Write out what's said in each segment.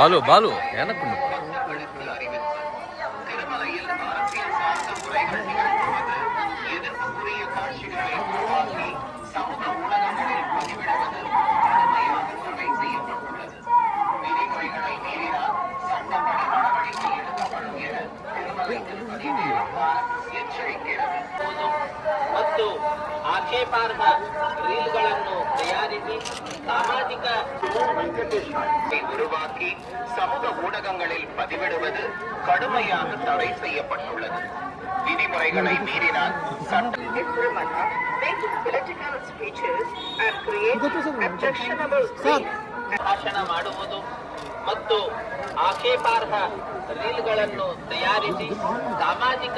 బాలు బాలు ఏనకుండా உருவாக்கி சமூக ஊடகங்களில் பதிவிடுவது கடுமையாக தடை செய்யப்பட்டுள்ளது விதிமுறைகளை மீறினால் சட்ட making political speeches and creating objectionable things. ಭಾಷಣ ಮಾಡುವುದು ಮತ್ತು ಆಕ್ಷೇಪಾರ್ಹ ರೀಲ್ಗಳನ್ನು ತಯಾರಿಸಿ ಸಾಮಾಜಿಕ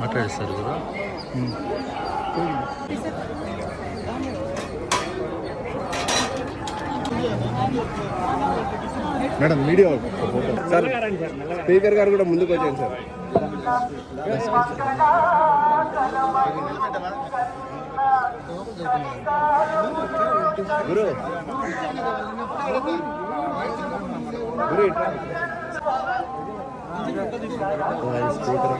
మాట్లాడిస్తారు గురు మేడం వీడియో సార్ స్పీకర్ గారు కూడా ముందుకు వచ్చాను సార్. గురు గురు ఇట్రా. ఓ, అది స్పీకర్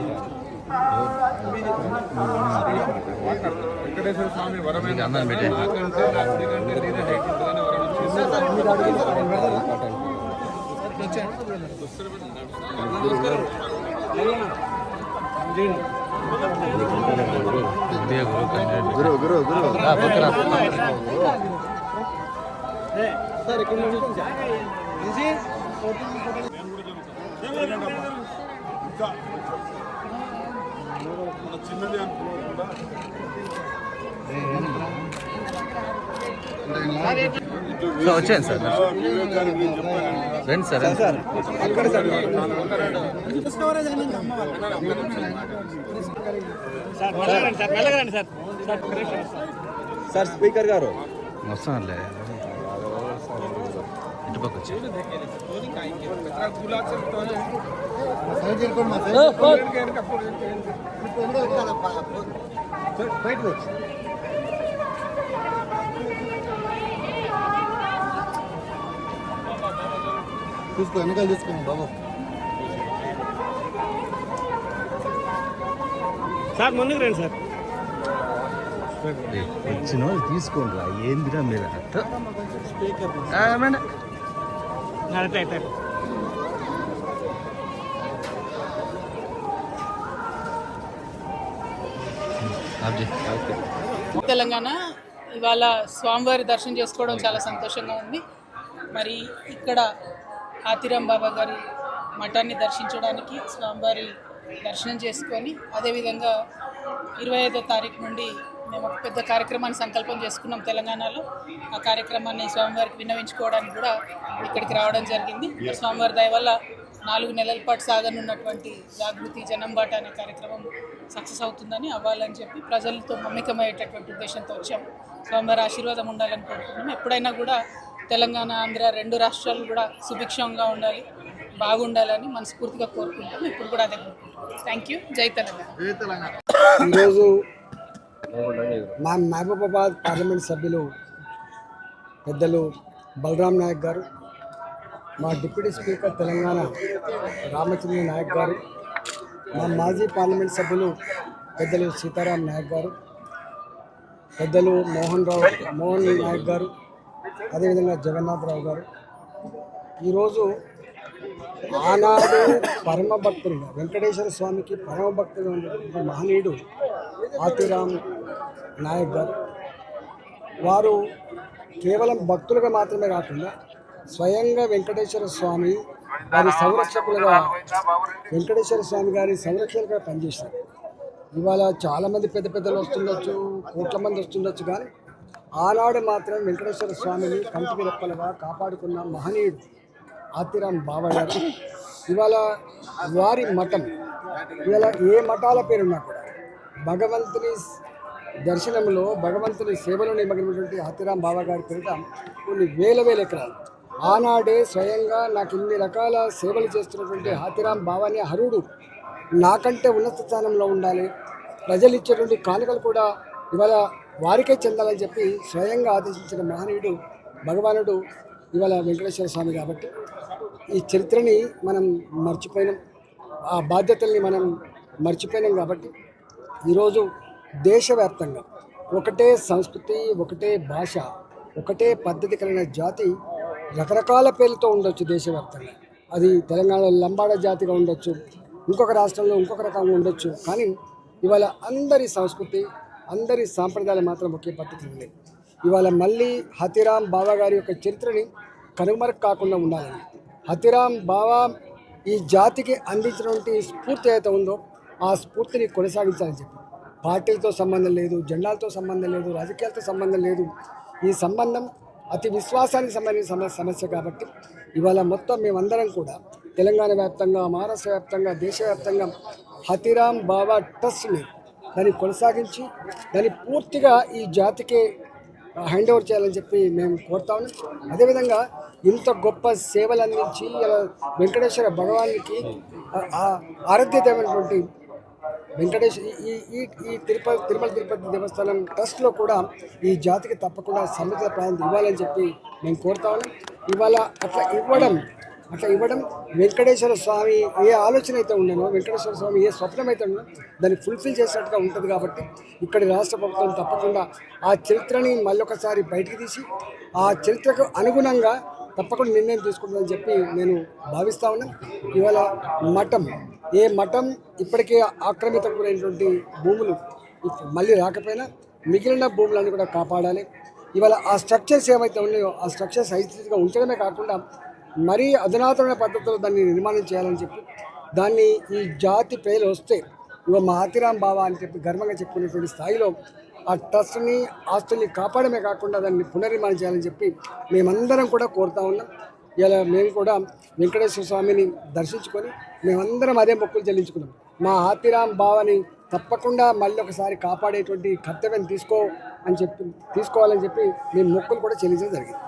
మీకు అందరం పెట్టండి ఇదే గురు కండి గురు గురు గురు రా, పక్కన. సో వచ్చాను సార్. రండి సార్ రండి సార్. అక్కడ సార్ సార్ స్పీకర్ గారు. వస్తానులే ఇటు పక్క వచ్చి. చూసుకో వెనకాల తీసుకున్నాం బాబు. సార్ ముందుకు రండి సార్. వచ్చిన వాళ్ళు తీసుకోండి రా ఏందిరా మీరు? అట్లా. తెలంగాణ ఇవాళ స్వామివారి దర్శనం చేసుకోవడం చాలా సంతోషంగా ఉంది. మరి ఇక్కడ ఆతిరాం బాబా గారి మఠాన్ని దర్శించడానికి స్వామివారి దర్శనం చేసుకొని అదేవిధంగా ఇరవై ఐదో తారీఖు నుండి మేము ఒక పెద్ద కార్యక్రమాన్ని సంకల్పం చేసుకున్నాం తెలంగాణలో. ఆ కార్యక్రమాన్ని స్వామివారికి విన్నవించుకోవడానికి కూడా ఇక్కడికి రావడం జరిగింది. స్వామివారి దయ వల్ల నాలుగు నెలల పాటు సాగనున్నటువంటి జాగృతి జనం బాట అనే కార్యక్రమం సక్సెస్ అవుతుందని అవ్వాలని చెప్పి ప్రజలతో మమ్మికమయ్యేటటువంటి ఉద్దేశంతో వచ్చాం. స్వామివారి ఆశీర్వాదం ఉండాలని కోరుకుంటున్నాం. ఎప్పుడైనా కూడా తెలంగాణ ఆంధ్ర రెండు రాష్ట్రాలు కూడా సుభిక్షంగా ఉండాలి బాగుండాలని మనస్ఫూర్తిగా కోరుకుంటాం ఇప్పుడు కూడా అదే కోరుకుంటున్నాం. థ్యాంక్ యూ జై తెలంగాణ. ఈరోజు మా మహబూబాబాద్ పార్లమెంట్ సభ్యులు పెద్దలు బలరాం నాయక్ గారు మా డిప్యూటీ స్పీకర్ తెలంగాణ రామచంద్ర నాయక్ గారు మా మాజీ పార్లమెంట్ సభ్యులు పెద్దలు సీతారాం నాయక్ గారు పెద్దలు మోహన్ రావు మోహన్ నాయక్ గారు అదేవిధంగా జగన్నాథరావు గారు. ఈరోజు ఆనాడు పరమ భక్తులుగా వెంకటేశ్వర స్వామికి పరమ భక్తులుగా ఉన్నటువంటి మహనీయుడు ఆతిరామ్ నాయక్ గారు. వారు కేవలం భక్తులుగా మాత్రమే కాకుండా స్వయంగా వెంకటేశ్వర స్వామి వారి సంరక్షకులుగా వెంకటేశ్వర స్వామి గారి సంరక్షకులుగా పనిచేశారు. ఇవాళ చాలామంది పెద్ద పెద్దలు వస్తుండొచ్చు కోట్ల మంది వస్తుండొచ్చు కానీ ఆనాడు మాత్రం వెంకటేశ్వర స్వామిని కంటికి రెప్పలుగా కాపాడుకున్న మహనీయుడు ఆతిరామ్ బాబా గారు. ఇవాళ వారి మఠం ఇవాళ ఏ మఠాల పేరున్నా కూడా భగవంతుని దర్శనంలో భగవంతుని సేవలో నిమగ్నమైనటువంటి ఆతిరామ్ బాబా గారి పేరిట కొన్ని వేల వేల ఎకరాలు. ఆనాడే స్వయంగా నాకు ఇన్ని రకాల సేవలు చేస్తున్నటువంటి హాతిరామ్ బాబాని హరుడు. నాకంటే ఉన్నత స్థానంలో ఉండాలి. ప్రజలు ఇచ్చేటువంటి కానుకలు కూడా ఇవాళ వారికే చెందాలని చెప్పి స్వయంగా ఆదేశించిన మహనీయుడు భగవానుడు ఇవాళ వెంకటేశ్వర స్వామి కాబట్టి ఈ చరిత్రని మనం మర్చిపోయినాం. ఆ బాధ్యతల్ని మనం మర్చిపోయినాం కాబట్టి ఈరోజు దేశవ్యాప్తంగా ఒకటే సంస్కృతి ఒకటే భాష ఒకటే పద్ధతి కలిగిన జాతి రకరకాల పేర్లతో ఉండొచ్చు దేశవ్యాప్తంగా. అది తెలంగాణలో లంబాడ జాతిగా ఉండొచ్చు ఇంకొక రాష్ట్రంలో ఇంకొక రకంగా ఉండొచ్చు. కానీ ఇవాళ అందరి సంస్కృతి అందరి సాంప్రదాయాలు మాత్రం ఒకే పద్ధతి ఉంది ఇవాళ మళ్ళీ హతిరామ్ బాబా గారి యొక్క చరిత్రని కనుమరుగు కాకుండా ఉండాలని. హతిరామ్ బాబా ఈ జాతికి అందించినటువంటి స్ఫూర్తి ఏదైతే ఉందో ఆ స్ఫూర్తిని కొనసాగించాలని చెప్పి. పార్టీలతో సంబంధం లేదు జెండాలతో సంబంధం లేదు రాజకీయాలతో సంబంధం లేదు. ఈ సంబంధం అతి విశ్వాసానికి సంబంధించిన సమస్య కాబట్టి ఇవాళ మొత్తం మేమందరం కూడా తెలంగాణ వ్యాప్తంగా మహారాష్ట్ర వ్యాప్తంగా దేశవ్యాప్తంగా హతిరామ్ బాబా ట్రస్ట్ని దాన్ని కొనసాగించి దాన్ని పూర్తిగా ఈ జాతికి హ్యాండ్ ఓవర్ చేయాలని చెప్పి మేము కోరుతా ఉన్నాం. అదేవిధంగా ఇంత గొప్ప సేవలు అందించి ఇలా వెంకటేశ్వర భగవానికి ఆ- ఆ ఆరాధ్యతమైనటువంటి ఈ ఈ ఈ తిరుపతి తిరుమల తిరుపతి దేవస్థానం ట్రస్ట్లో కూడా ఈ జాతికి తప్పకుండా సమృద్ధ ప్రాంతం ఇవ్వాలని చెప్పి మేము కోరుతా ఉన్నాం. ఇవాళ అట్లా ఇవ్వడం అట్లా ఇవ్వడం వెంకటేశ్వర స్వామి ఏ ఆలోచన అయితే ఉండనో వెంకటేశ్వర స్వామి ఏ స్వప్నం అయితే దాన్ని ఫుల్ఫిల్ చేసినట్టుగా ఉంటుంది కాబట్టి ఇక్కడి రాష్ట్ర ప్రభుత్వం తప్పకుండా ఆ చరిత్రని మళ్ళొకసారి బయటికి తీసి ఆ చరిత్రకు అనుగుణంగా తప్పకుండా నిర్ణయం తీసుకుంటుందని చెప్పి నేను భావిస్తా ఉన్నాను ఇవాళ మఠం ఏ మఠం ఇప్పటికే ఆక్రమిత కూడైనటువంటి భూములు మళ్ళీ రాకపోయినా మిగిలిన భూములన్నీ కూడా కాపాడాలి. ఇవాళ ఆ స్ట్రక్చర్స్ ఏవైతే ఉన్నాయో ఆ స్ట్రక్చర్స్ హైస్థితిగా ఉంచడమే కాకుండా మరీ అధునాతమైన పద్ధతిలో దాన్ని నిర్మాణం చేయాలని చెప్పి దాన్ని ఈ జాతి ప్రజలు వస్తే ఇవ మా ఆతిరామ్ బావ అని చెప్పి గర్వంగా చెప్పుకునేటువంటి స్థాయిలో ఆ ట్రస్ట్ని ఆస్తుల్ని కాపాడమే కాకుండా దాన్ని పునర్నిర్మాణం చేయాలని చెప్పి మేమందరం కూడా కోరుతా ఉన్నాం. ఇలా మేము కూడా వెంకటేశ్వర స్వామిని దర్శించుకొని మేమందరం అదే మొక్కులు చెల్లించుకున్నాం. మా ఆతిరామ్ బావని తప్పకుండా మళ్ళీ ఒకసారి కాపాడేటువంటి కర్తవ్యం తీసుకో అని చెప్పి తీసుకోవాలని చెప్పి మేము మొక్కులు కూడా చెల్లించడం జరిగింది.